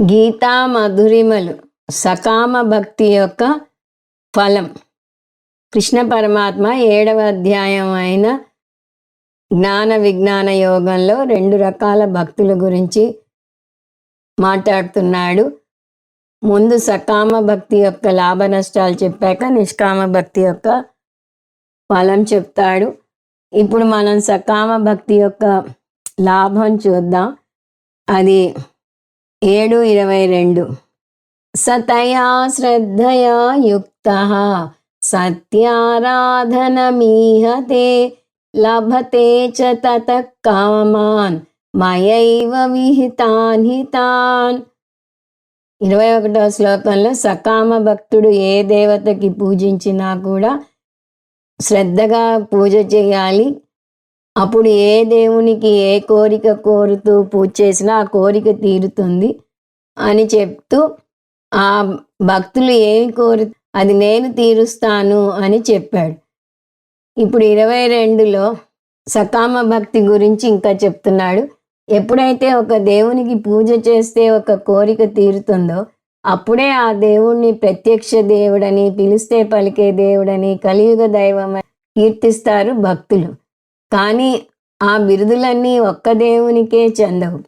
గీతా మధురిమలు సకామ భక్తి యొక్క ఫలం. కృష్ణ పరమాత్మ ఏడవ అధ్యాయం అయిన జ్ఞాన విజ్ఞాన యోగంలో రెండు రకాల భక్తుల గురించి మాట్లాడుతున్నాడు. ముందు సకామ భక్తి యొక్క లాభ నష్టాలు చెప్పాక నిష్కామ భక్తి యొక్క ఫలం చెప్తాడు. ఇప్పుడు మనం సకామ భక్తి యొక్క లాభం చూద్దాం. అది ఏడు ఇరవై రెండు. సతయా శ్రద్ధయా యుక్త. సత్యారాధనమీహతే లభతే చ తత కామాన్. మయైవ విహితాన్ హితాన్. ఇరవై ఒకటో శ్లోకంలో సకామ భక్తుడు ఏ దేవతకి పూజించినా కూడా శ్రద్ధగా పూజ చేయాలి. అప్పుడు ఏ దేవునికి ఏ కోరిక కోరుతూ పూజ చేసినా ఆ కోరిక తీరుతుంది. అని చెప్తూ ఆ భక్తులు ఏమి కోరు అది నేను తీరుస్తాను అని చెప్పాడు. ఇప్పుడు ఇరవై రెండులో సకామ భక్తి గురించి ఇంకా చెప్తున్నాడు. ఎప్పుడైతే ఒక దేవునికి పూజ చేస్తే ఒక కోరిక తీరుతుందో అప్పుడే ఆ దేవుణ్ణి ప్రత్యక్ష దేవుడని పిలిస్తే పలికే దేవుడని కలియుగ దైవం కీర్తిస్తారు భక్తులు. కానీ ఆ బిరుదులన్నీ ఒక్క దేవునికే చెందవు.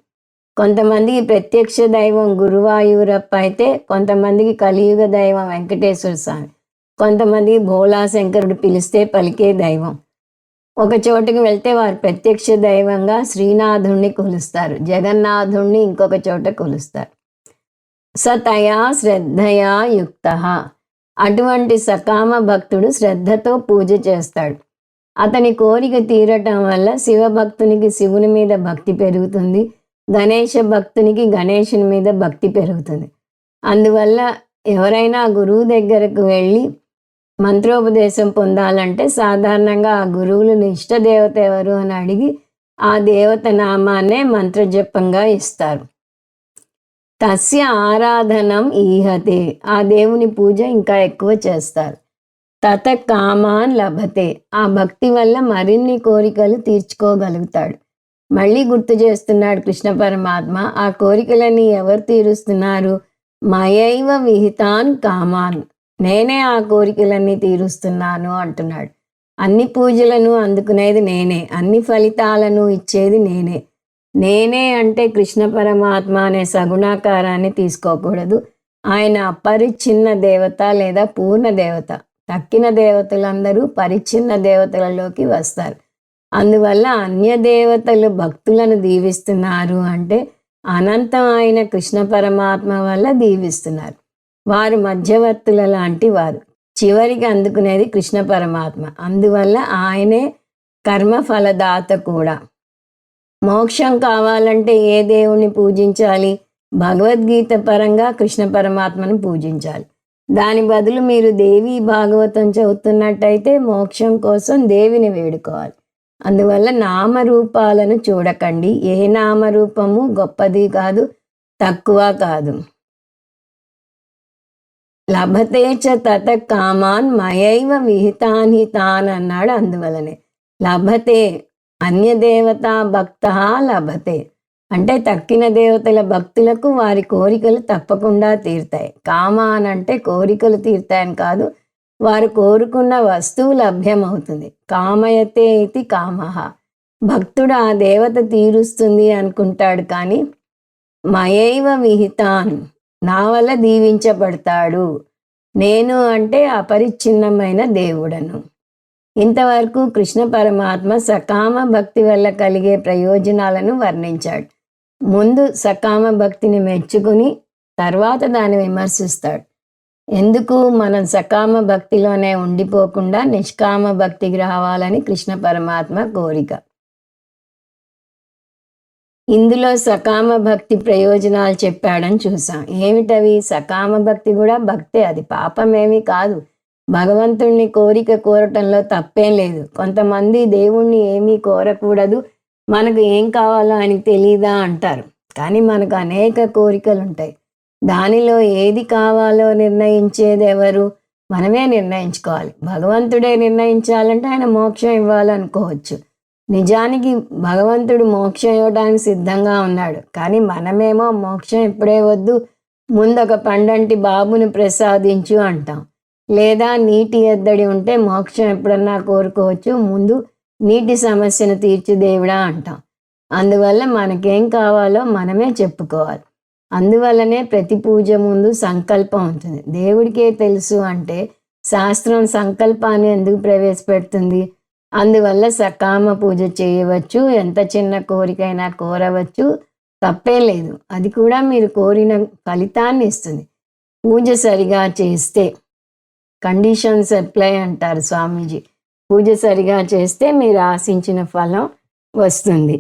కొంతమందికి ప్రత్యక్ష దైవం గురువాయూరప్ప అయితే కొంతమందికి కలియుగ దైవం వెంకటేశ్వర స్వామి. కొంతమందికి భోలా శంకరుడు పిలిస్తే పలికే దైవం. ఒక చోటుకి వెళ్తే వారు ప్రత్యక్ష దైవంగా శ్రీనాథుణ్ణి కొలుస్తారు. జగన్నాథుణ్ణి ఇంకొక చోట కొలుస్తారు. సతయా శ్రద్ధయా యుక్త. అటువంటి సకామ భక్తుడు శ్రద్ధతో పూజ చేస్తాడు. అతని కోరిక తీరటం వల్ల శివభక్తునికి శివుని మీద భక్తి పెరుగుతుంది. గణేష భక్తునికి గణేషుని మీద భక్తి పెరుగుతుంది. అందువల్ల ఎవరైనా గురువు దగ్గరకు వెళ్ళి మంత్రోపదేశం పొందాలంటే సాధారణంగా ఆ గురువులను ఇష్టదేవత ఎవరు అని అడిగి ఆ దేవత నామాన్నే మంత్రజపంగా ఇస్తారు. తస్య ఆరాధనం ఈహతే. ఆ దేవుని పూజ ఇంకా ఎక్కువ చేస్తారు. తత కామాన్ లభతే. ఆ భక్తి వల్ల మరిన్ని కోరికలు తీర్చుకోగలుగుతాడు. మళ్ళీ గుర్తు చేస్తున్నాడు కృష్ణ పరమాత్మ ఆ కోరికలన్నీ ఎవరు తీరుస్తున్నారు? మయైవ విహితాన్ కామాన్. నేనే ఆ కోరికలన్నీ తీరుస్తున్నాను అంటున్నాడు. అన్ని పూజలను అందుకునేది నేనే అన్ని ఫలితాలను ఇచ్చేది నేనే. నేనే అంటే కృష్ణ పరమాత్మ అనే సగుణాకారాన్ని తీసుకోకూడదు. ఆయన అపరిచ్ఛిన్న దేవత లేదా పూర్ణ దేవత. తక్కిన దేవతలందరూ పరిచ్ఛిన్న దేవతలలోకి వస్తారు. అందువల్ల అన్య దేవతలు భక్తులను దీవిస్తున్నారు అంటే అనంతం అయిన కృష్ణ పరమాత్మ వల్ల దీవిస్తున్నారు. వారు మధ్యవర్తుల లాంటి వారు. చివరికి అందుకునేది కృష్ణ పరమాత్మ. అందువల్ల ఆయనే కర్మ ఫలదాత కూడా. మోక్షం కావాలంటే ఏ దేవుణ్ణి పూజించాలి? భగవద్గీత పరంగా కృష్ణ పరమాత్మను పూజించాలి. దాని బదులు మీరు దేవి భాగవతం చదువుతున్నట్టయితే మోక్షం కోసం దేవిని వేడుకోవాలి. అందువల్ల నామరూపాలను చూడకండి. ఏ నామరూపము గొప్పది కాదు తక్కువ కాదు. లభతే చ తత కామాన్ మయైవ విహితాన్ తాన్ అన్నాడు అందువలనే. లభతే అన్యదేవతా భక్త లభతే. అంటే తక్కిన దేవతల భక్తులకు వారి కోరికలు తప్పకుండా తీరుతాయి. కామాన్ అంటే కోరికలు తీరుతాయని కాదు వారు కోరుకున్న వస్తువు లభ్యమవుతుంది. కామయతే ఇది కామహ భక్తుడు ఆ దేవత తీరుస్తుంది అనుకుంటాడు కానీ మయైవ విహితాన్ నా వల్ల దీవించబడతాడు. నేను అంటే అపరిచ్ఛిన్నమైన దేవుడను. ఇంతవరకు కృష్ణ పరమాత్మ సకామ భక్తి వల్ల కలిగే ప్రయోజనాలను వర్ణించాడు. ముందు సకామ భక్తిని మెచ్చుకుని తర్వాత దాన్ని విమర్శిస్తాడు. ఎందుకు మనం సకామ భక్తిలోనే ఉండిపోకుండా నిష్కామ భక్తికి రావాలని కృష్ణ పరమాత్మ కోరిక? ఇందులో సకామ భక్తి ప్రయోజనాలు చెప్పాడని చూసాం. ఏమిటవి? సకామ భక్తి కూడా భక్తే. అది పాపమేమీ కాదు. భగవంతుణ్ణి కోరిక కోరటంలో తప్పేం లేదు. కొంతమంది దేవుణ్ణి ఏమీ కోరకూడదు. మనకు ఏం కావాలో ఆయనకి తెలియదా అంటారు. కానీ మనకు అనేక కోరికలు ఉంటాయి దానిలో ఏది కావాలో నిర్ణయించేది ఎవరు మనమే నిర్ణయించుకోవాలి. భగవంతుడే నిర్ణయించాలంటే ఆయన మోక్షం ఇవ్వాలనుకోవచ్చు. నిజానికి భగవంతుడు మోక్షం ఇవ్వడానికి సిద్ధంగా ఉన్నాడు. కానీ మనమేమో మోక్షం ఇప్పుడే వద్దు ముందు ఒక పండంటి బాబుని ప్రసాదించు అంటాం. లేదా నీటి ఎద్దడి ఉంటే మోక్షం ఎప్పుడన్నా కోరుకోవచ్చు ముందు నీటి సమస్యను తీర్చిదేవిడా అంటాం. అందువల్ల మనకేం కావాలో మనమే చెప్పుకోవాలి. అందువల్లనే ప్రతి పూజ ముందు సంకల్పం ఉంటుంది. దేవుడికే తెలుసు అంటే శాస్త్రం సంకల్పాన్ని ఎందుకు ప్రవేశపెడుతుంది? అందువల్ల సకామ పూజ చేయవచ్చు ఎంత చిన్న కోరికైనా కోరవచ్చు తప్పే లేదు. అది కూడా మీరు కోరిన ఫలితాన్ని ఇస్తుంది. పూజ సరిగా చేస్తే కండిషన్స్ అప్లై అంటారు స్వామీజీ. పూజ సరిగా చేస్తే మీరు ఆశించిన ఫలం వస్తుంది.